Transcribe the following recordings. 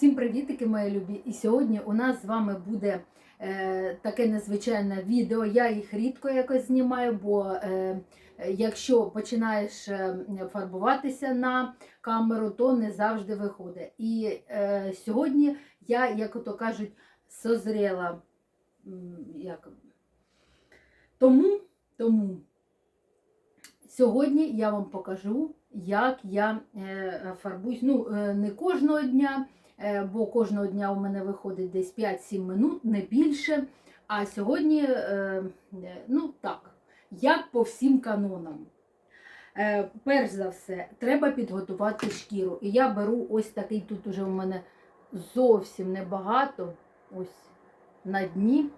Всім привітики, мої любі! І сьогодні у нас з вами буде е, таке незвичайне відео. Я їх рідко якось знімаю, бо е, якщо починаєш е, фарбуватися на камеру, то не завжди виходить. І е, сьогодні я, як ото кажуть, созріла. Як? Тому, тому сьогодні я вам покажу, як я е, фарбуюсь. Ну, е, не кожного дня. Е, бо кожного дня у мене виходить десь 5-7 минут, не більше. А сьогодні, е, е, ну так, як по всім канонам. Перш за все, треба підготувати шкіру. І я беру ось такий, тут уже у мене зовсім небагато. Ось на дні.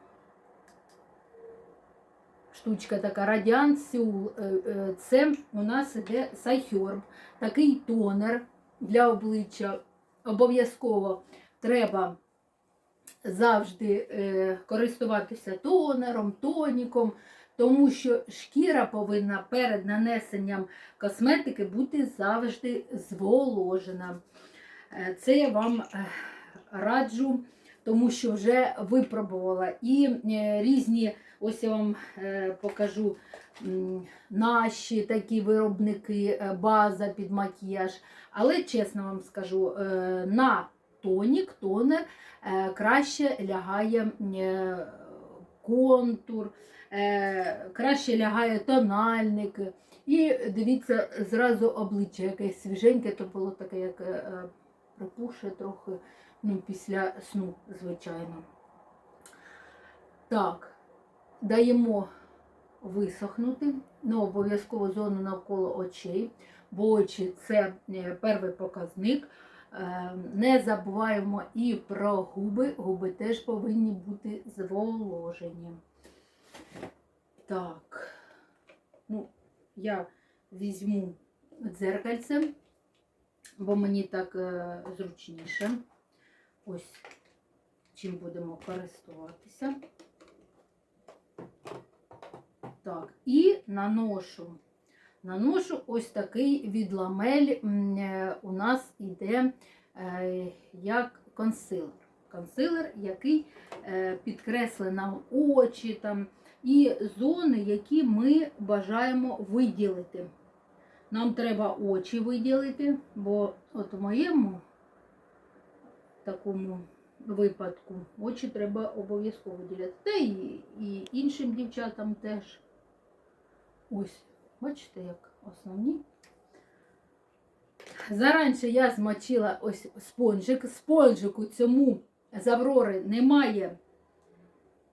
Штучка така е, Це у нас іде Сайхерб, такий тонер для обличчя обов'язково треба завжди е, користуватися тонером, тоніком, тому що шкіра повинна перед нанесенням косметики бути завжди зволожена. Е, Це я вам е, раджу, тому що вже випробувала. І е, різні, ось я вам е, покажу наші такі виробники, е, база під макіяж. Але чесно вам скажу, на тонік, тонер краще лягає контур, краще лягає тональник. І дивіться, зразу обличчя якесь свіженьке, то було таке, як е, трохи ну, після сну, звичайно. Так, даємо висохнути, ну, обов'язково зону навколо очей бо очі це е, перший показник. Е, Не забуваємо і про губи. Губи теж повинні бути зволожені. Так, ну, я візьму дзеркальце, бо мені так е, зручніше. Ось чим будемо користуватися. Так, і наношу наношу ось такий від ламель е, у нас йде е, як консилер. Консилер, який е, підкреслить нам очі там, і зони, які ми бажаємо виділити. Нам треба очі виділити, бо от у моєму такому випадку очі треба обов'язково виділяти. Та і, і іншим дівчатам теж. Ось. Бачите, як основні. Заранше я змочила ось спонжик. Спонжику цьому з Аврори немає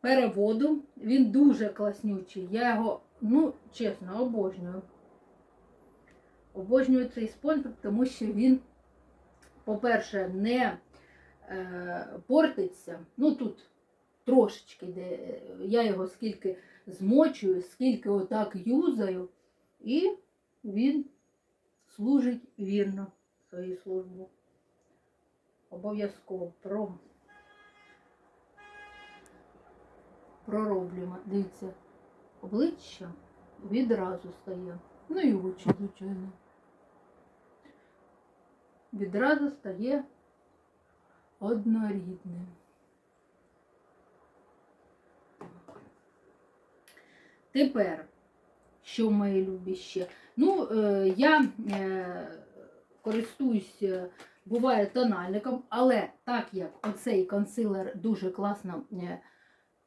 переводу. Він дуже класнючий. Я його, ну, чесно, обожнюю. Обожнюю цей спонжик, тому що він, по-перше, не портиться. Ну тут трошечки, де я його скільки змочую, скільки отак юзаю. І він служить вірно свою службу. Обов'язково про... пророблюємо. Дивіться, обличчя відразу стає. Ну і очі, звичайно. Відразу стає однорідним. Тепер що мої любі ще. Ну, е, я е, користуюсь, е, буває тональником, але так як оцей консилер дуже класно е,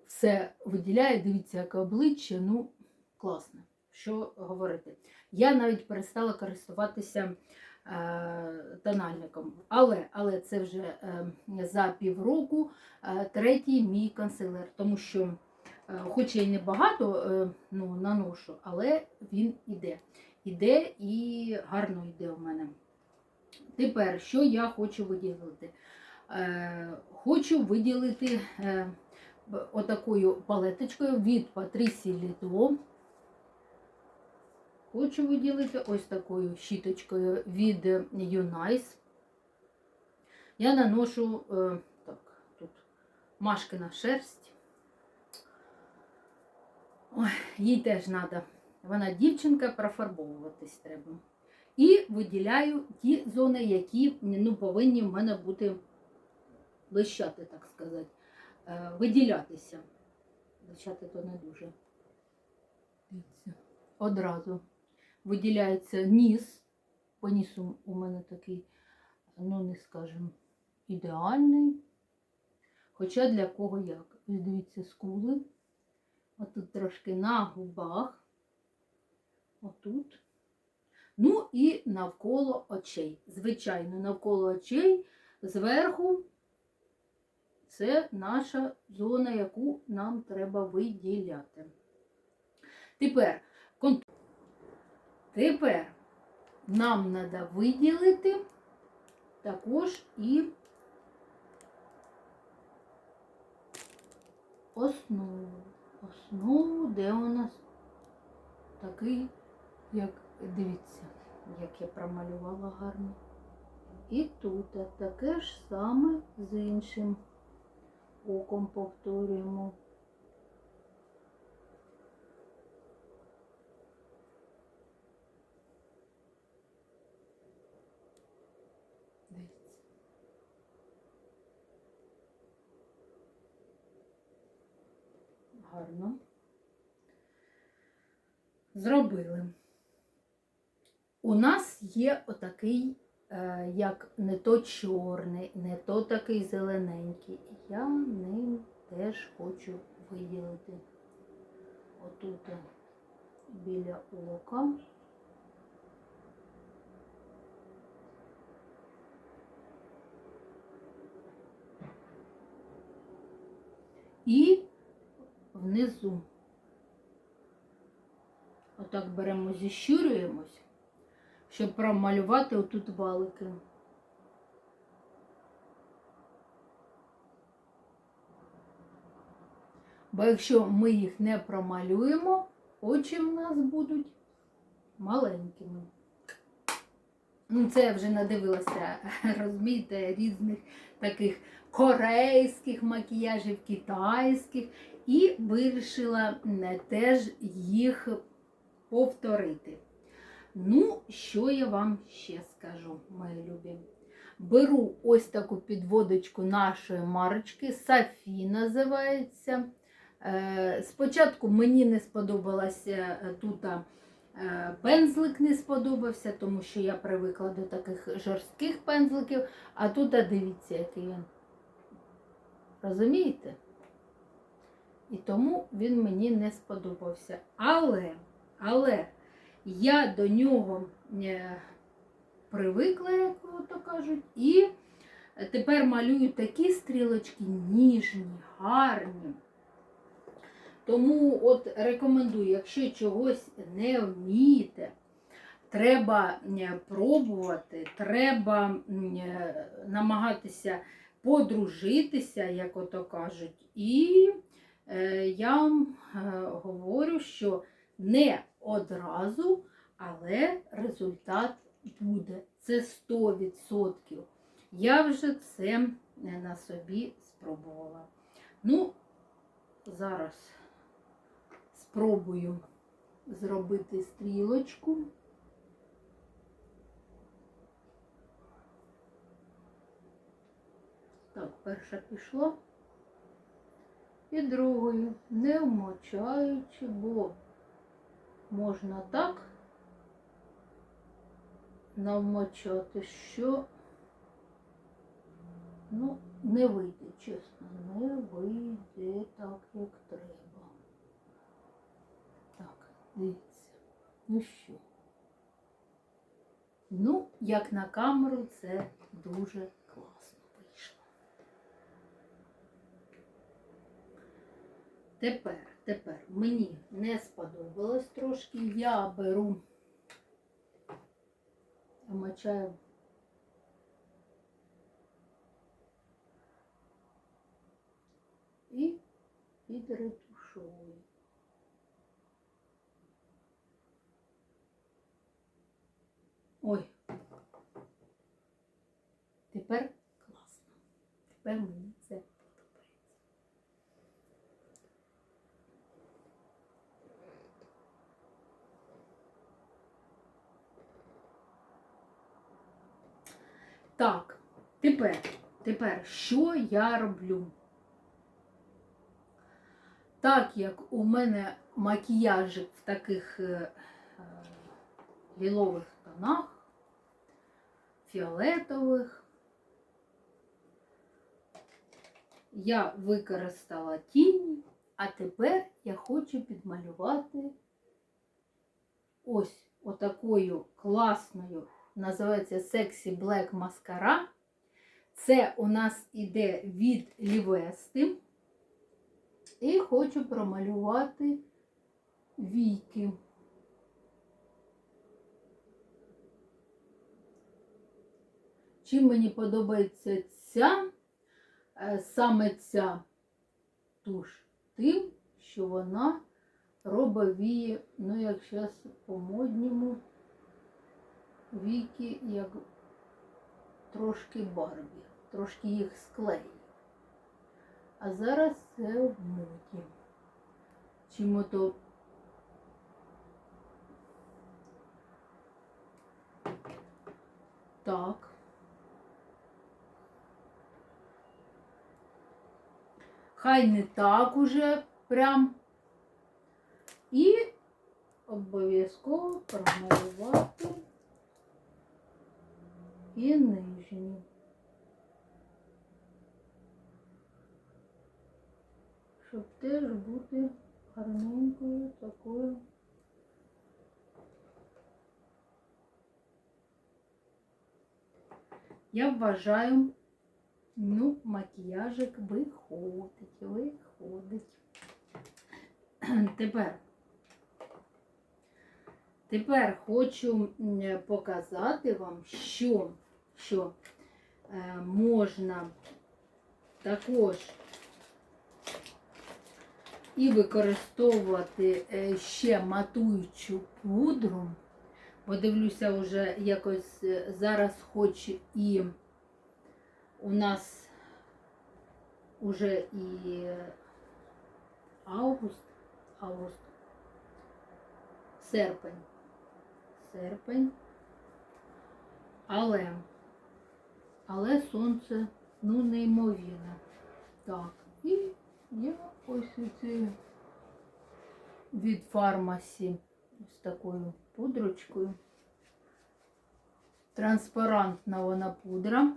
все виділяє, дивіться, яке обличчя, ну, класно, що говорити. Я навіть перестала користуватися е, тональником. Але але це вже е, за півроку е, третій мій консилер, тому що. Е, Хоч я й не багато е, ну, наношу, але він іде. Іде і гарно йде у мене. Тепер, що я хочу виділити? Хочу виділити отакою палеточкою від Patricia Lido. Хочу виділити ось такою щіточкою від Unice. Я наношу так, тут машкина шерсть. Ой, їй теж треба. Вона дівчинка, профарбовуватись треба. І виділяю ті зони, які ну, повинні в мене бути блищати, так сказати, е, виділятися. Блищати то не дуже. Одразу виділяється ніс. По нісу у мене такий, ну не скажем, ідеальний. Хоча для кого як. Дивіться, скули. Отут трошки на губах. Отут. Ну і навколо очей. Звичайно, навколо очей зверху це наша зона, яку нам треба виділяти. Тепер, кон- Тепер нам треба виділити також і основу. Основу, де у нас такий, як дивіться, як я промалювала гарно. І тут таке ж саме з іншим оком повторюємо. Дивіться. Гарно. Зробили. У нас є отакий, е, як не то чорний, не то такий зелененький. Я ним теж хочу виділити. Отут е, біля ока. І внизу. Отак беремо, зіщурюємось, щоб промалювати отут валики. Бо якщо ми їх не промалюємо, очі в нас будуть маленькими. Ну, це я вже надивилася, розумієте, різних таких корейських макіяжів, китайських, і вирішила теж їх повторити. Ну, що я вам ще скажу, мої любі. Беру ось таку підводочку нашої марочки, Сафі називається. Е, Спочатку мені не сподобалося е, тут е, пензлик не сподобався, тому що я привикла до таких жорстких пензликів, а тут дивіться, який він. Розумієте? І тому він мені не сподобався. Але, але я до нього е, привикла, як то кажуть, і тепер малюю такі стрілочки ніжні, гарні. Тому от рекомендую, якщо чогось не вмієте, треба е, пробувати, треба е, намагатися подружитися, як ото кажуть. І е, я вам е, говорю, що не одразу, але результат буде. Це 100%. Я вже це е, на собі спробувала. Ну, зараз спробую зробити стрілочку. Так, перша пішла. І другою, не вмочаючи, бо можна так навмочати, що ну, не вийде, чесно, не вийде так, як треба. Так, дивіться. Ну що? Ну, як на камеру, це дуже класно вийшло. Тепер, тепер мені не сподобалось трошки. Я беру, мочаю і підретушую. Ой. Тепер класно. Тепер мені це подобається. Так, тепер Тепер, що я роблю? Так як у мене макіяжик в таких е, е, лілових тонах, фіолетових, я використала тіні, а тепер я хочу підмалювати ось отакою класною, називається Sexy Black Mascara. Це у нас іде від Лівести. І хочу промалювати віки. Чим мені подобається ця, е, саме ця туш, тим, що вона робить вії, ну як зараз по-модньому, віки як трошки барбі, трошки їх склею. А зараз це в моді. Чому то так. Хай не так уже прям. І обов'язково промалювати і нижні. щоб теж бути гарненькою такою. Я вважаю, ну, макіяжик виходить, виходить. Тепер, тепер хочу показати вам, що, що е, можна також і використовувати е, ще матуючу пудру, бо дивлюся, вже якось е, зараз хоч і у нас уже і август, август, серпень, серпень, але, але сонце, ну, неймовірне. Так, і я ось оці від фармасі з такою пудрочкою. Транспарантна вона пудра.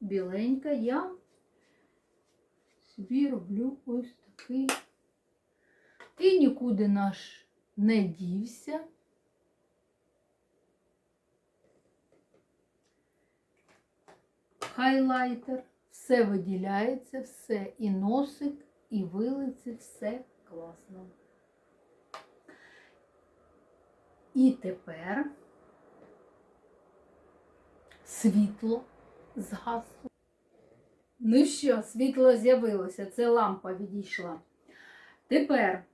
Біленька. Я собі роблю ось такий. І нікуди наш не дівся. Хайлайтер все виділяється, все і носик, і вилиці, все класно. І тепер світло згасло. Ну що, світло з'явилося, це лампа відійшла. Тепер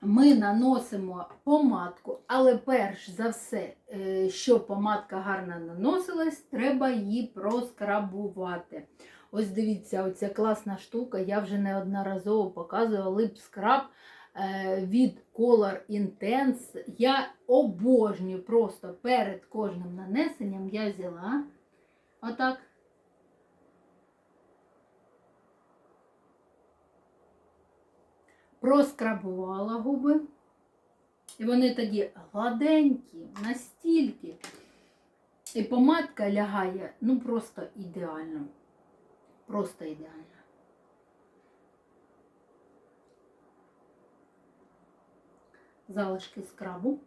ми наносимо помадку, але перш за все, е, щоб помадка гарно наносилась, треба її проскрабувати. Ось дивіться, оця класна штука, я вже неодноразово показувала лип-скраб е, від Color Intense. Я обожнюю просто перед кожним нанесенням я взяла отак. Проскрабувала губи. І вони тоді гладенькі, настільки. І помадка лягає, ну просто ідеально. Просто ідеально. Залишки скрабу.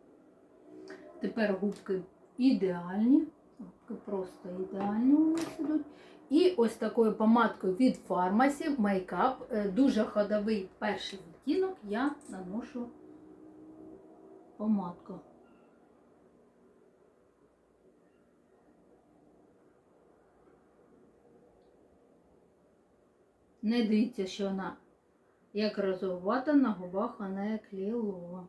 Тепер губки ідеальні. Губки просто ідеальні у нас ідуть. І ось такою помадкою від фармасі мейкап, дуже ходовий перший відтінок, я наношу помадку. Не дивіться, що вона як розовувата на губах, вона як лілова.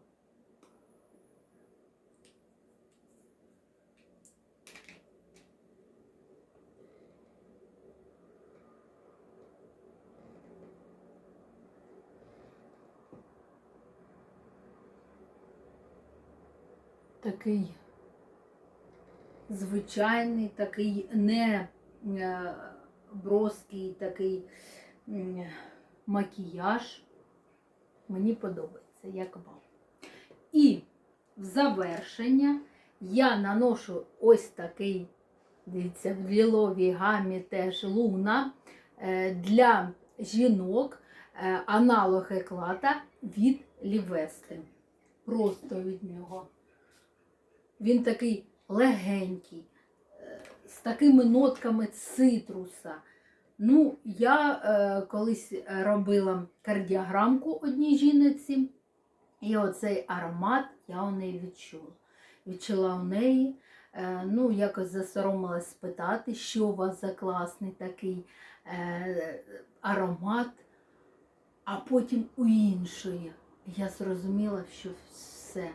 Такий звичайний, такий не е, броский такий макіяж. Мені подобається, як вам. І в завершення я наношу ось такий, дивіться, в ліловій гамі теж луна е, для жінок е, аналог еклата від Лівести. Просто від нього. Він такий легенький, з такими нотками цитруса. Ну, я е, колись робила кардіограмку одній жіноці, і оцей аромат я у неї відчула. Відчула у неї, е, ну, якось засоромилась спитати, що у вас за класний такий е, аромат, а потім у іншої. Я зрозуміла, що все.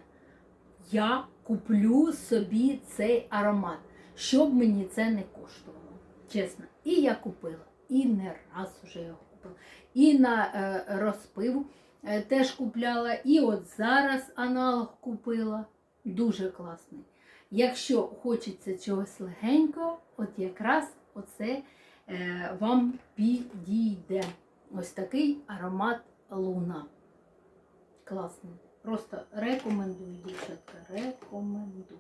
Я куплю собі цей аромат, щоб мені це не коштувало. Чесно. І я купила. І не раз уже його купила. І на е, розпив е, теж купляла. І от зараз аналог купила. Дуже класний. Якщо хочеться чогось легенького, от якраз оце е, вам підійде. Ось такий аромат луна. Класний. Просто рекомендую, дівчатка, рекомендую.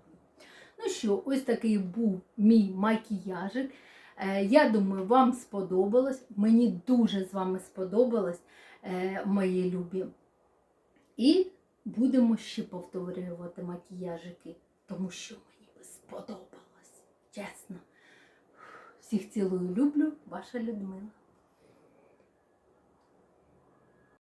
Ну що, ось такий був мій макіяжик. Е, Я думаю, вам сподобалось. Мені дуже з вами сподобалось, е, мої любі. І будемо ще повторювати макіяжики, тому що мені сподобалось. Чесно. Всіх цілую люблю, ваша Людмила.